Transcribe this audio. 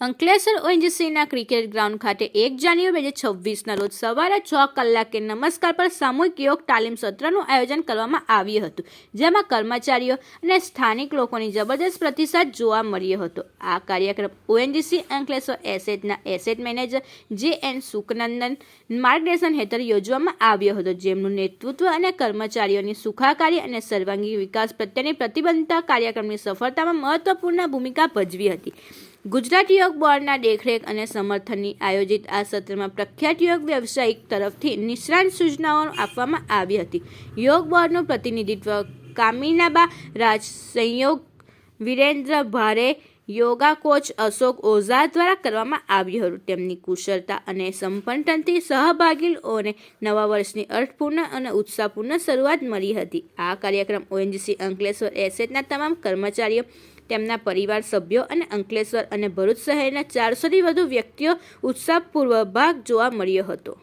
Ankleshwar ઓએનજીસીના cricket ground ખાતે એક જાન્યુઆરી બે હજાર છવ્વીસના રોજ સવારે છ કલાકે નમસ્કાર પર સામૂહિક યોગ તાલીમ સત્રનું આયોજન કરવામાં આવ્યું હતું, જેમાં કર્મચારીઓ અને સ્થાનિક લોકોની જબરદસ્ત પ્રતિસાદ જોવા મળ્યો હતો. આ કાર્યક્રમ ONGC Ankleshwar એસેટના asset manager J N Suknandan માર્ગદર્શન હેઠળ યોજવામાં આવ્યો હતો, જેમનું નેતૃત્વ અને કર્મચારીઓની સુખાકારી અને સર્વાંગી વિકાસ પ્રત્યેની પ્રતિબદ્ધતા કાર્યક્રમની સફળતામાં મહત્વપૂર્ણ ભૂમિકા ભજવી હતી. ગુજરાત યોગ બોર્ડના દેખરેખ અને સમર્થનની આયોજિત આ સત્રમાં પ્રખ્યાત યોગ વ્યવસાયિક તરફથી નિષ્ણાંત સૂચનાઓ આપવામાં આવી હતી. યોગ બોર્ડનું પ્રતિનિધિત્વ કામિનાબા રાજ, સંયોગ વિરેન્દ્ર ભારે, યોગા કોચ અશોક ઓઝા દ્વારા કરવામાં આવ્યું હતું. તેમની કુશળતા અને સંપન્નતાથી સહભાગીઓને નવા વર્ષની અર્થપૂર્ણ અને ઉત્સાહપૂર્ણ શરૂઆત મળી હતી. આ કાર્યક્રમ ઓએનજીસી અંકલેશ્વર એસેટના તમામ કર્મચારીઓ તેમના પરિવાર સભ્યો અને અંકલેશ્વર અને ભરૂચ શહેરના ચારસોથી વધુ વ્યક્તિઓ ઉત્સાહપૂર્વક ભાગ જોવા મળ્યો હતો.